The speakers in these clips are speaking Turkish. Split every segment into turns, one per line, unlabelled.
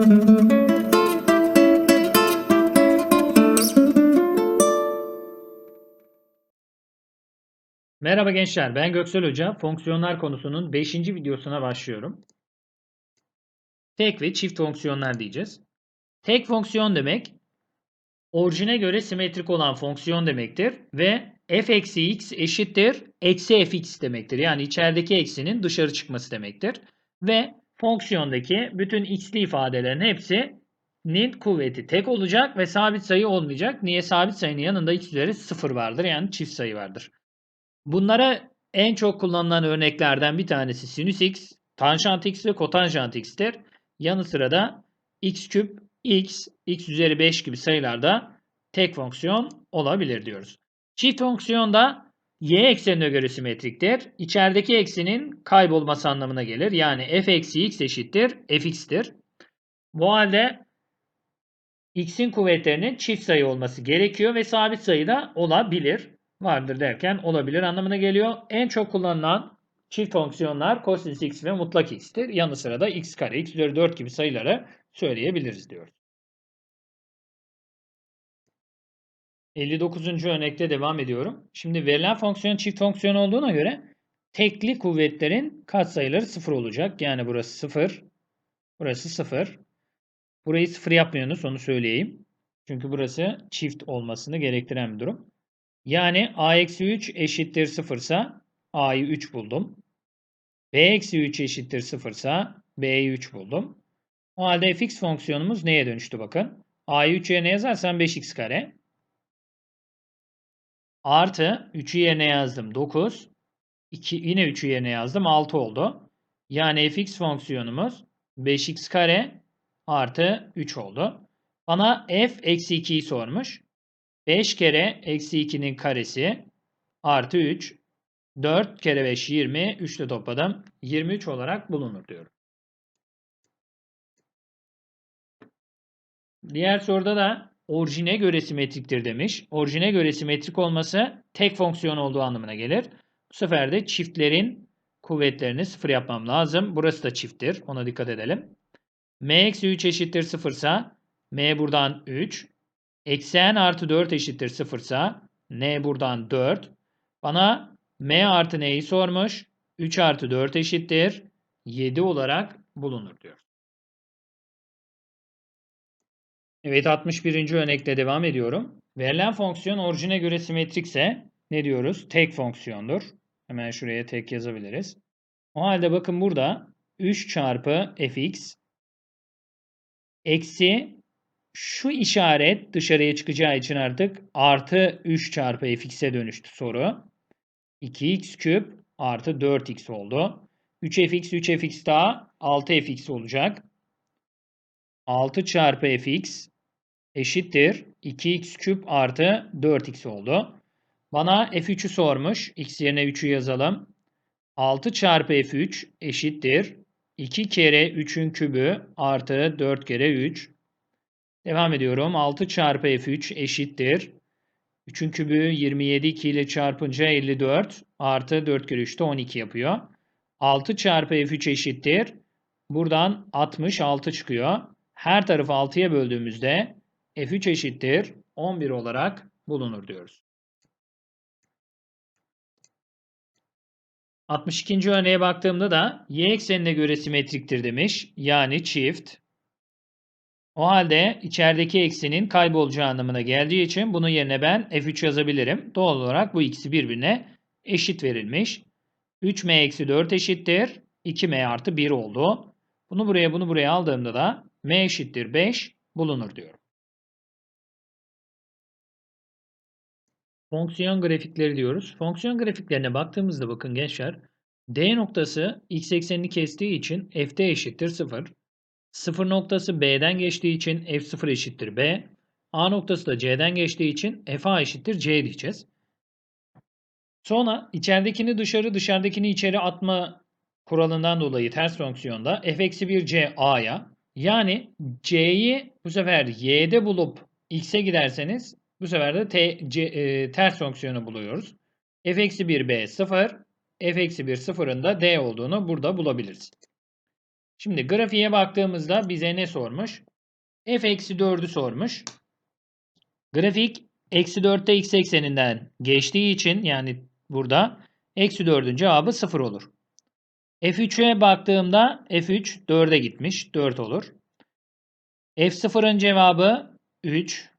Merhaba gençler, ben Göksel Hoca. Fonksiyonlar konusunun 5. videosuna başlıyorum. Tek ve çift fonksiyonlar diyeceğiz. Tek fonksiyon demek, orijine göre simetrik olan fonksiyon demektir ve f eksi x eşittir eksi fx demektir. Yani içerideki eksinin dışarı çıkması demektir. Ve fonksiyondaki bütün x'li ifadelerin hepsinin kuvveti tek olacak ve sabit sayı olmayacak. Niye? Sabit sayının yanında x üzeri 0 vardır. Yani çift sayı vardır. Bunlara en çok kullanılan örneklerden bir tanesi sinüs x, tanjant x ve kotanjant x'tir. Yanı sıra da x küp, x, x üzeri 5 gibi sayılarda tek fonksiyon olabilir diyoruz. Çift fonksiyon da y eksenine göre simetriktir. İçerideki eksinin kaybolması anlamına gelir. Yani f eksi x eşittir fx'tir. Bu halde x'in kuvvetlerinin çift sayı olması gerekiyor ve sabit sayı da olabilir vardır derken olabilir anlamına geliyor. En çok kullanılan çift fonksiyonlar cosinüs x ve mutlak x'tir. Yanı sıra da x kare, x üzeri 4 gibi sayıları söyleyebiliriz diyoruz. 59. örnekte devam ediyorum. Şimdi verilen fonksiyon çift fonksiyon olduğuna göre tekli kuvvetlerin katsayıları 0 olacak. Yani burası 0, burası 0. Burayı 0 yapmıyorsunuz onu söyleyeyim. Çünkü burası çift olmasını gerektiren bir durum. Yani a eksi 3 eşittir 0 ise a'yı 3 buldum. b eksi 3 eşittir 0 ise b'yi 3 buldum. O halde fx fonksiyonumuz neye dönüştü bakın. a'yı 3 yerine yazarsam 5x kare. Artı 3'ü yerine yazdım 9. 2, yine 3'ü yerine yazdım 6 oldu. Yani fx fonksiyonumuz 5x kare artı 3 oldu. Bana f eksi 2'yi sormuş. 5 kere eksi 2'nin karesi artı 3. 4 kere 5 20. 3 de topladım. 23 olarak bulunur diyorum. Diğer soruda da orijine göre simetriktir demiş. Orijine göre simetrik olması tek fonksiyon olduğu anlamına gelir. Bu sefer de çiftlerin kuvvetlerini sıfır yapmam lazım. Burası da çifttir. Ona dikkat edelim. m eksi 3 eşittir 0 ise m buradan 3. Eksi n artı 4 eşittir 0 ise n buradan 4. Bana m artı n'yi sormuş. 3 artı 4 eşittir 7 olarak bulunur diyor. Evet 61. örnekle devam ediyorum. Verilen fonksiyon orijine göre simetrikse ne diyoruz? Tek fonksiyondur. Hemen şuraya tek yazabiliriz. O halde bakın burada 3 çarpı fx eksi şu işaret dışarıya çıkacağı için artık artı 3 çarpı fx'e dönüştü soru. 2x küp artı 4x oldu. 3fx 3fx daha 6fx olacak. 6 çarpı fx eşittir 2x küp artı 4x oldu. Bana f3'ü sormuş. x yerine 3'ü yazalım. 6 çarpı f3 eşittir 2 kere 3'ün kübü artı 4 kere 3. Devam ediyorum. 6 çarpı F3 eşittir. 3'ün kübü 27 2 ile çarpınca 54 artı 4 kere 3 de 12 yapıyor. 6 çarpı F3 eşittir. Buradan 66 çıkıyor. Her tarafı 6'ya böldüğümüzde F3 eşittir 11 olarak bulunur diyoruz. 62. örneğe baktığımda da y eksenine göre simetriktir demiş. Yani çift. O halde içerideki eksinin kaybolacağı anlamına geldiği için bunun yerine ben f3 yazabilirim. Doğal olarak bu ikisi birbirine eşit verilmiş. 3m eksi 4 eşittir. 2m artı 1 oldu. Bunu buraya bunu buraya aldığımda da m eşittir 5 bulunur diyorum. Fonksiyon grafikleri diyoruz. Fonksiyon grafiklerine baktığımızda bakın gençler. D noktası x eksenini kestiği için f'de eşittir 0. Sıfır noktası B'den geçtiği için F0 eşittir B. A noktası da C'den geçtiği için FA eşittir C diyeceğiz. Sonra içeridekini dışarı dışarıdakini içeri atma kuralından dolayı ters fonksiyonda f-1c a'ya yani c'yi bu sefer y'de bulup x'e giderseniz bu sefer de t, c, e, ters fonksiyonu buluyoruz. f-1b 0 f-1 sıfırın da d olduğunu burada bulabiliriz. Şimdi grafiğe baktığımızda bize ne sormuş? f eksi 4'ü sormuş. Grafik eksi 4'te x ekseninden geçtiği için yani burada eksi 4'ün cevabı 0 olur. F3'e baktığımda F3 4'e gitmiş. 4 olur. F0'ın cevabı 3.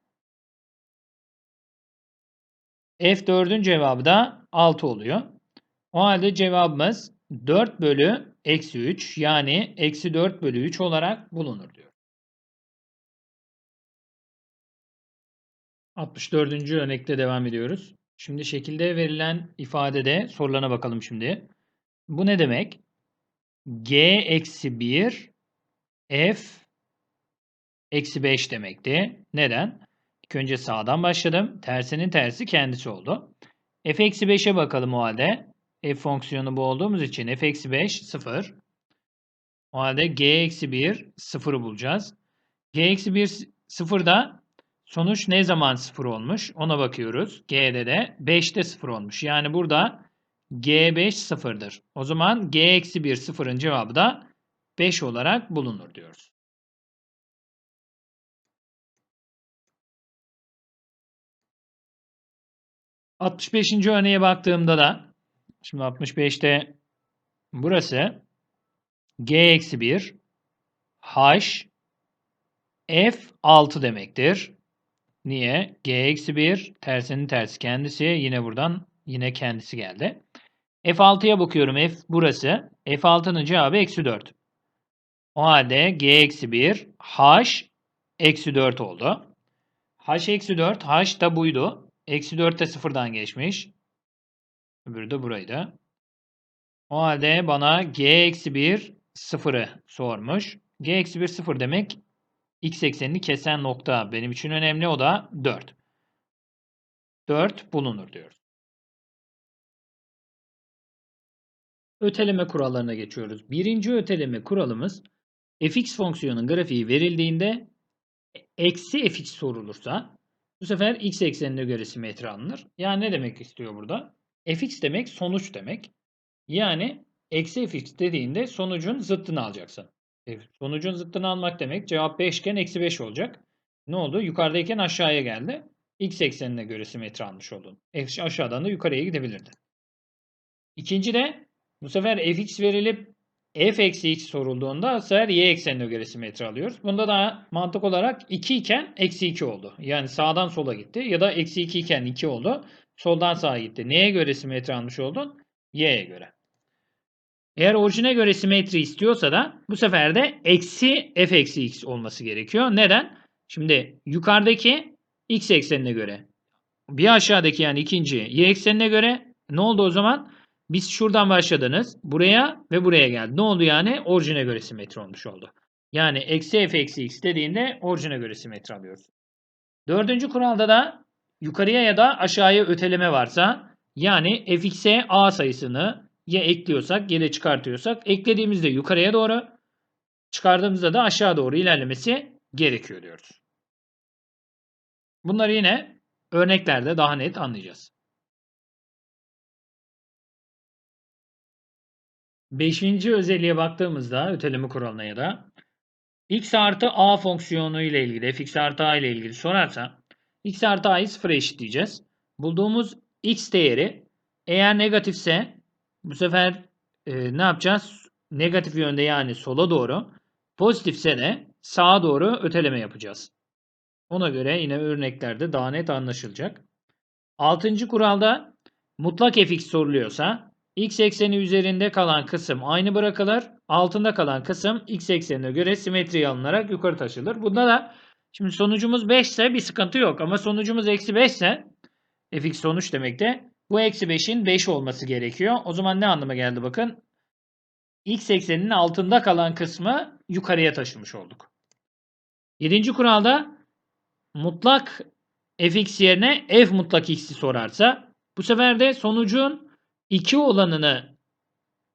F4'ün cevabı da 6 oluyor. O halde cevabımız 4 bölü eksi 3 yani eksi 4 bölü 3 olarak bulunur diyor. 64. örnekte devam ediyoruz. Şimdi şekilde verilen ifadede sorularına bakalım şimdi. Bu ne demek? G eksi 1 F eksi 5 demekti. Neden? İlk önce sağdan başladım. Tersinin tersi kendisi oldu. F eksi 5'e bakalım o halde. F fonksiyonu bu olduğumuz için F eksi 5 0. O halde G eksi 1 0'ı bulacağız. G eksi 1 0'da sonuç ne zaman 0 olmuş? Ona bakıyoruz. G'de de 5'te 0 olmuş. Yani burada G5 sıfırdır. O zaman G eksi 1 sıfırın cevabı da 5 olarak bulunur diyoruz. ...65. örneğe baktığımda da... ...şimdi 65'te... ...burası... ...G eksi 1... ...H... ...F 6 demektir. Niye? G eksi 1... ...tersinin tersi kendisi... ...yine buradan... ...yine kendisi geldi. F6'ya bakıyorum. F burası. F6'nın cevabı eksi 4. O halde G eksi 1 H eksi 4 oldu. H eksi 4 H da buydu. Eksi 4 de sıfırdan geçmiş. Öbürü de buraydı. O halde bana G eksi 1 sıfırı sormuş. G eksi 1 sıfır demek x eksenini kesen nokta benim için önemli. O da 4. 4 bulunur diyoruz. öteleme kurallarına geçiyoruz. Birinci öteleme kuralımız fx fonksiyonun grafiği verildiğinde eksi fx sorulursa bu sefer x eksenine göre simetri alınır. Yani ne demek istiyor burada? fx demek sonuç demek. Yani eksi fx dediğinde sonucun zıttını alacaksın. E, sonucun zıttını almak demek cevap 5 iken eksi 5 olacak. Ne oldu? Yukarıdayken aşağıya geldi. X eksenine göre simetri almış oldun. Aşağıdan da yukarıya gidebilirdi. İkinci de bu sefer fx verilip f eksi x sorulduğunda sefer y eksenine göre simetri alıyoruz. Bunda da mantık olarak 2 iken eksi 2 oldu. Yani sağdan sola gitti. Ya da eksi 2 iken 2 oldu. Soldan sağa gitti. Neye göre simetri almış oldun? Y'ye göre. Eğer orijine göre simetri istiyorsa da bu sefer de eksi f eksi x olması gerekiyor. Neden? Şimdi yukarıdaki x eksenine göre bir aşağıdaki yani ikinci y eksenine göre ne oldu o zaman? Biz şuradan başladınız. Buraya ve buraya geldi. Ne oldu yani? Orijine göre simetri olmuş oldu. Yani eksi f eksi x dediğinde orijine göre simetri alıyoruz. Dördüncü kuralda da yukarıya ya da aşağıya öteleme varsa yani fx'e a sayısını ya ekliyorsak ya da çıkartıyorsak eklediğimizde yukarıya doğru çıkardığımızda da aşağı doğru ilerlemesi gerekiyor diyoruz. Bunları yine örneklerde daha net anlayacağız. Beşinci özelliğe baktığımızda öteleme kuralına ya da x artı a fonksiyonu ile ilgili fx artı a ile ilgili sorarsa x artı a'yı sıfıra eşitleyeceğiz. Bulduğumuz x değeri eğer negatifse bu sefer e, ne yapacağız? Negatif yönde yani sola doğru. Pozitifse de sağa doğru öteleme yapacağız. Ona göre yine örneklerde daha net anlaşılacak. Altıncı kuralda mutlak fx soruluyorsa x ekseni üzerinde kalan kısım aynı bırakılır. Altında kalan kısım x eksenine göre simetriye alınarak yukarı taşılır. Bunda da şimdi sonucumuz 5 ise bir sıkıntı yok. Ama sonucumuz eksi 5 ise fx sonuç demek de bu eksi 5'in 5 olması gerekiyor. O zaman ne anlama geldi bakın. x ekseninin altında kalan kısmı yukarıya taşımış olduk. Yedinci kuralda mutlak fx yerine f mutlak x'i sorarsa bu sefer de sonucun 2 olanını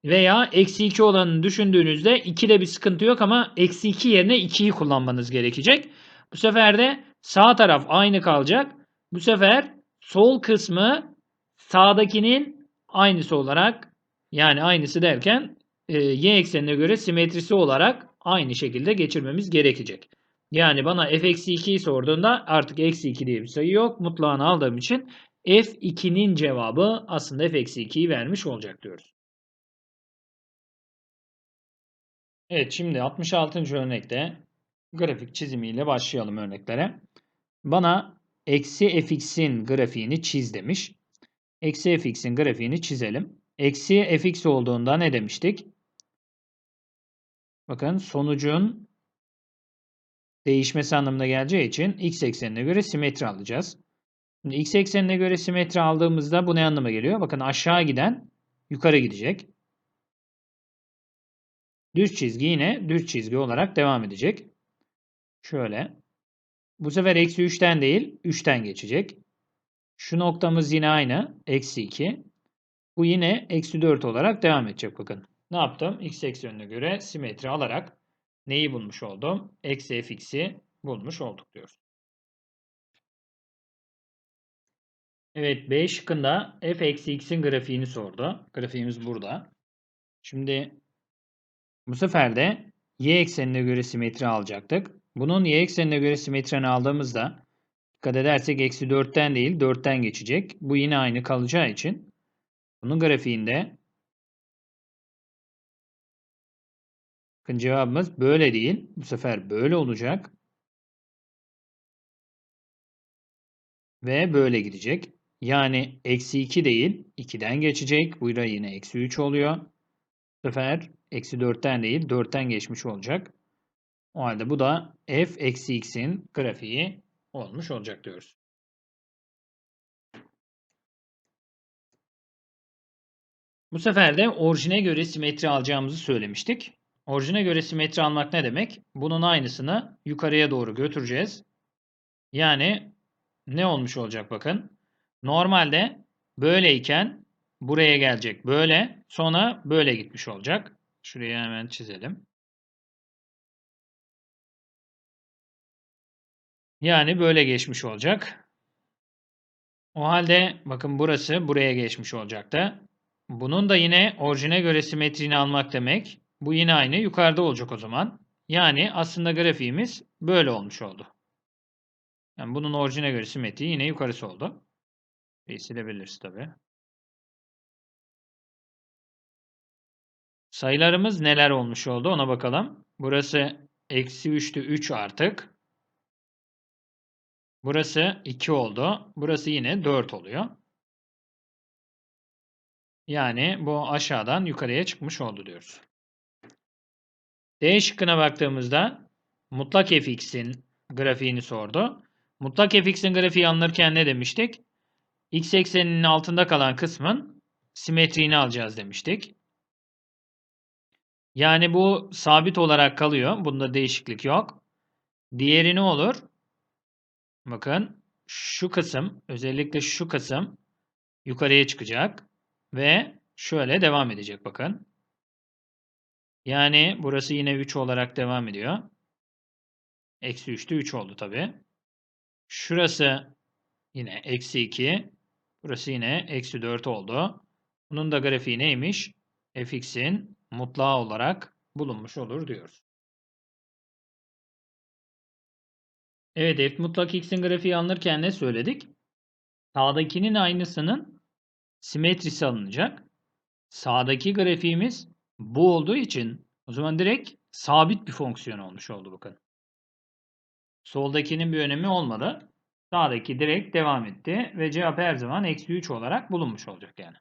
veya eksi 2 olanını düşündüğünüzde 2'de bir sıkıntı yok ama eksi 2 yerine 2'yi kullanmanız gerekecek. Bu sefer de sağ taraf aynı kalacak. Bu sefer sol kısmı sağdakinin aynısı olarak yani aynısı derken e, y eksenine göre simetrisi olarak aynı şekilde geçirmemiz gerekecek. Yani bana f eksi 2'yi sorduğunda artık eksi 2 diye bir sayı yok. Mutlağını aldığım için f2'nin cevabı aslında f eksi 2'yi vermiş olacak diyoruz. Evet şimdi 66. örnekte grafik çizimiyle başlayalım örneklere. Bana eksi fx'in grafiğini çiz demiş. Eksi fx'in grafiğini çizelim. Eksi fx olduğunda ne demiştik? Bakın sonucun değişmesi anlamına geleceği için x eksenine göre simetri alacağız. Şimdi x eksenine göre simetri aldığımızda bu ne anlama geliyor? Bakın aşağı giden yukarı gidecek. Düz çizgi yine düz çizgi olarak devam edecek. Şöyle. Bu sefer eksi 3'ten değil 3'ten geçecek. Şu noktamız yine aynı. Eksi 2. Bu yine eksi 4 olarak devam edecek bakın. Ne yaptım? X eksenine göre simetri alarak neyi bulmuş oldum? Eksi fx'i bulmuş olduk diyoruz. Evet B şıkkında f eksi x'in grafiğini sordu. Grafiğimiz burada. Şimdi bu sefer de y eksenine göre simetri alacaktık. Bunun y eksenine göre simetrini aldığımızda dikkat edersek eksi 4'ten değil 4'ten geçecek. Bu yine aynı kalacağı için bunun grafiğinde bakın cevabımız böyle değil. Bu sefer böyle olacak. Ve böyle gidecek. Yani eksi 2 değil 2'den geçecek. Burada yine eksi 3 oluyor. Bu sefer eksi 4'ten değil 4'ten geçmiş olacak. O halde bu da f eksi x'in grafiği olmuş olacak diyoruz. Bu sefer de orijine göre simetri alacağımızı söylemiştik. Orijine göre simetri almak ne demek? Bunun aynısını yukarıya doğru götüreceğiz. Yani ne olmuş olacak bakın. Normalde böyleyken buraya gelecek böyle sonra böyle gitmiş olacak. Şuraya hemen çizelim. Yani böyle geçmiş olacak. O halde bakın burası buraya geçmiş olacaktı. Bunun da yine orijine göre simetriğini almak demek. Bu yine aynı yukarıda olacak o zaman. Yani aslında grafiğimiz böyle olmuş oldu. Yani bunun orijine göre simetriği yine yukarısı oldu. Bir silebiliriz tabi. Sayılarımız neler olmuş oldu ona bakalım. Burası eksi 3'tü 3 artık. Burası 2 oldu. Burası yine 4 oluyor. Yani bu aşağıdan yukarıya çıkmış oldu diyoruz. D şıkkına baktığımızda mutlak fx'in grafiğini sordu. Mutlak fx'in grafiği alınırken ne demiştik? X ekseninin altında kalan kısmın simetriğini alacağız demiştik. Yani bu sabit olarak kalıyor. Bunda değişiklik yok. Diğeri ne olur? Bakın şu kısım özellikle şu kısım yukarıya çıkacak ve şöyle devam edecek bakın. Yani burası yine 3 olarak devam ediyor. Eksi 3'te 3 oldu tabi. Şurası yine eksi 2. Burası yine eksi 4 oldu. Bunun da grafiği neymiş? fx'in mutlağı olarak bulunmuş olur diyoruz. Evet f mutlak x'in grafiği alınırken ne söyledik? Sağdakinin aynısının simetrisi alınacak. Sağdaki grafiğimiz bu olduğu için o zaman direkt sabit bir fonksiyon olmuş oldu bakın. Soldakinin bir önemi olmadı. Sağdaki direkt devam etti ve cevap her zaman eksi 3 olarak bulunmuş olacak yani.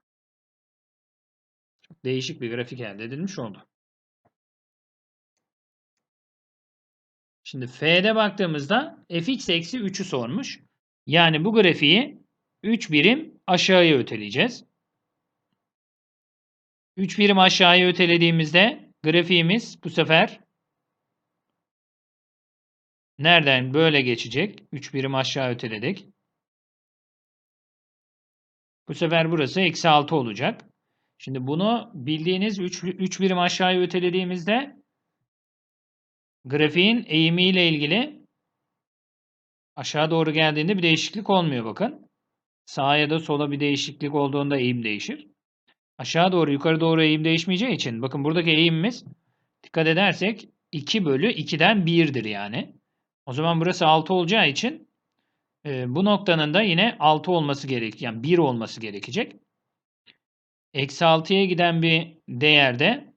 Çok değişik bir grafik elde edilmiş oldu. Şimdi F'de baktığımızda fx eksi 3'ü sormuş. Yani bu grafiği 3 birim aşağıya öteleyeceğiz. 3 birim aşağıya ötelediğimizde grafiğimiz bu sefer nereden böyle geçecek? 3 birim aşağı öteledik. Bu sefer burası eksi 6 olacak. Şimdi bunu bildiğiniz 3, 3 birim aşağıya ötelediğimizde grafiğin eğimiyle ilgili aşağı doğru geldiğinde bir değişiklik olmuyor bakın. Sağa ya da sola bir değişiklik olduğunda eğim değişir. Aşağı doğru yukarı doğru eğim değişmeyeceği için bakın buradaki eğimimiz dikkat edersek 2 bölü 2'den 1'dir yani. O zaman burası 6 olacağı için e, bu noktanın da yine 6 olması gerek, yani 1 olması gerekecek. Eksi 6'ya giden bir değerde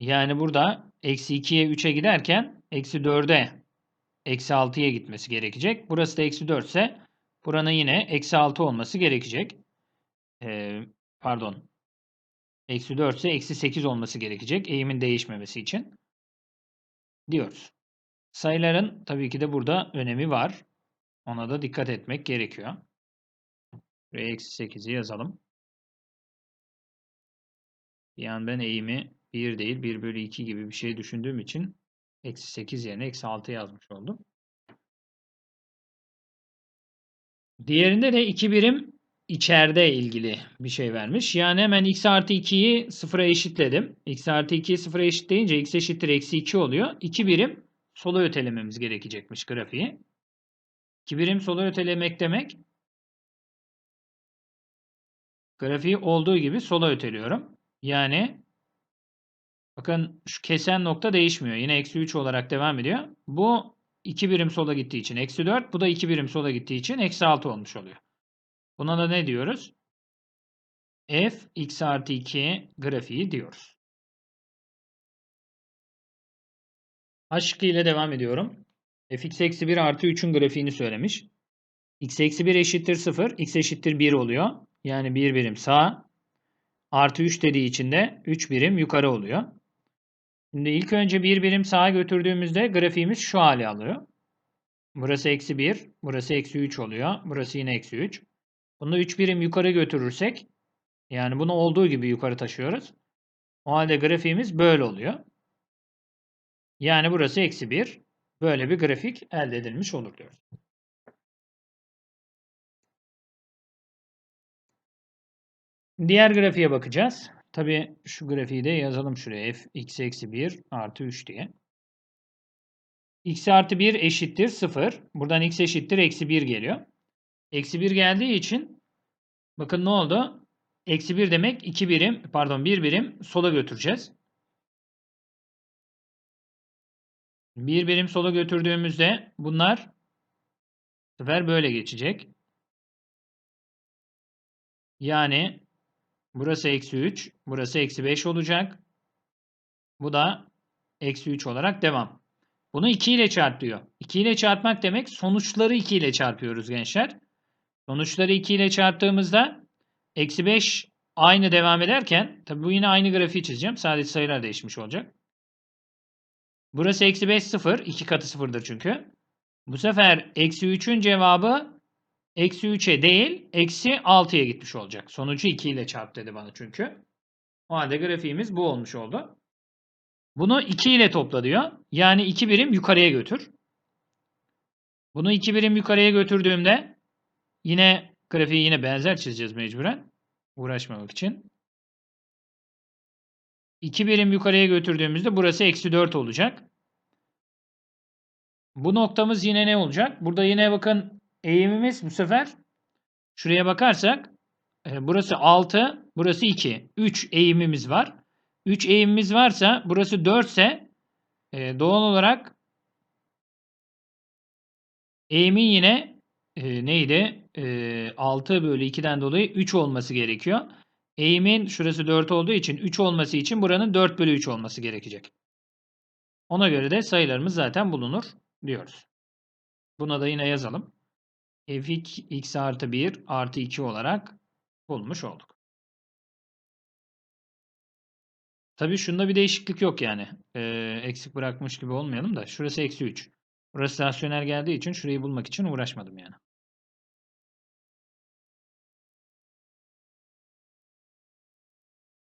yani burada eksi 2'ye 3'e giderken eksi 4'e eksi 6'ya gitmesi gerekecek. Burası da eksi 4 ise buranın yine eksi 6 olması gerekecek. Ee, pardon. Eksi 4 ise eksi 8 olması gerekecek. Eğimin değişmemesi için. Diyoruz. Sayıların tabii ki de burada önemi var. Ona da dikkat etmek gerekiyor. Buraya eksi 8'i yazalım. Yani ben eğimi 1 değil 1 bölü 2 gibi bir şey düşündüğüm için eksi 8 yerine eksi 6 yazmış oldum. Diğerinde de 2 birim içeride ilgili bir şey vermiş. Yani hemen x artı 2'yi sıfıra eşitledim. x artı 2'yi sıfıra eşitleyince x eşittir eksi 2 oluyor. 2 birim sola ötelememiz gerekecekmiş grafiği. 2 birim sola ötelemek demek grafiği olduğu gibi sola öteliyorum. Yani bakın şu kesen nokta değişmiyor. Yine eksi 3 olarak devam ediyor. Bu 2 birim sola gittiği için eksi 4. Bu da 2 birim sola gittiği için eksi 6 olmuş oluyor. Buna da ne diyoruz? f x artı 2 grafiği diyoruz. H2 ile devam ediyorum. fx eksi 1 artı 3'ün grafiğini söylemiş. x eksi 1 eşittir 0. x eşittir 1 oluyor. Yani 1 birim sağ. Artı 3 dediği için de 3 birim yukarı oluyor. Şimdi ilk önce 1 birim sağa götürdüğümüzde grafiğimiz şu hali alıyor. Burası eksi 1. Burası eksi 3 oluyor. Burası yine eksi 3. Bunu 3 birim yukarı götürürsek yani bunu olduğu gibi yukarı taşıyoruz. O halde grafiğimiz böyle oluyor. Yani burası eksi 1. Böyle bir grafik elde edilmiş olur diyoruz. Diğer grafiğe bakacağız. Tabi şu grafiği de yazalım şuraya. f x eksi 1 artı 3 diye. x artı 1 eşittir 0. Buradan x eşittir eksi 1 geliyor. Eksi 1 geldiği için bakın ne oldu? Eksi 1 demek 2 birim pardon 1 birim sola götüreceğiz. 1 birim sola götürdüğümüzde bunlar bu sefer böyle geçecek. Yani burası eksi 3, burası eksi 5 olacak. Bu da eksi 3 olarak devam. Bunu 2 ile çarpıyor. 2 ile çarpmak demek sonuçları 2 ile çarpıyoruz gençler. Sonuçları 2 ile çarptığımızda eksi 5 aynı devam ederken tabi bu yine aynı grafiği çizeceğim. Sadece sayılar değişmiş olacak. Burası eksi 5 0. 2 katı sıfırdır çünkü. Bu sefer eksi 3'ün cevabı eksi 3'e değil eksi 6'ya gitmiş olacak. Sonucu 2 ile çarp dedi bana çünkü. O halde grafiğimiz bu olmuş oldu. Bunu 2 ile topla diyor. Yani 2 birim yukarıya götür. Bunu 2 birim yukarıya götürdüğümde yine grafiği yine benzer çizeceğiz mecburen. Uğraşmamak için. 2 birim yukarıya götürdüğümüzde burası eksi 4 olacak. Bu noktamız yine ne olacak? Burada yine bakın eğimimiz bu sefer şuraya bakarsak e, burası 6, burası 2. 3 eğimimiz var. 3 eğimimiz varsa burası 4 ise e, doğal olarak eğimin yine e, neydi? E, 6 bölü 2'den dolayı 3 olması gerekiyor. Eğimin şurası 4 olduğu için 3 olması için buranın 4 bölü 3 olması gerekecek. Ona göre de sayılarımız zaten bulunur diyoruz. Buna da yine yazalım. f x artı 1 artı 2 olarak bulmuş olduk. Tabii şunda bir değişiklik yok yani. Ee, eksik bırakmış gibi olmayalım da. Şurası eksi 3. Burası rasyonel geldiği için şurayı bulmak için uğraşmadım yani.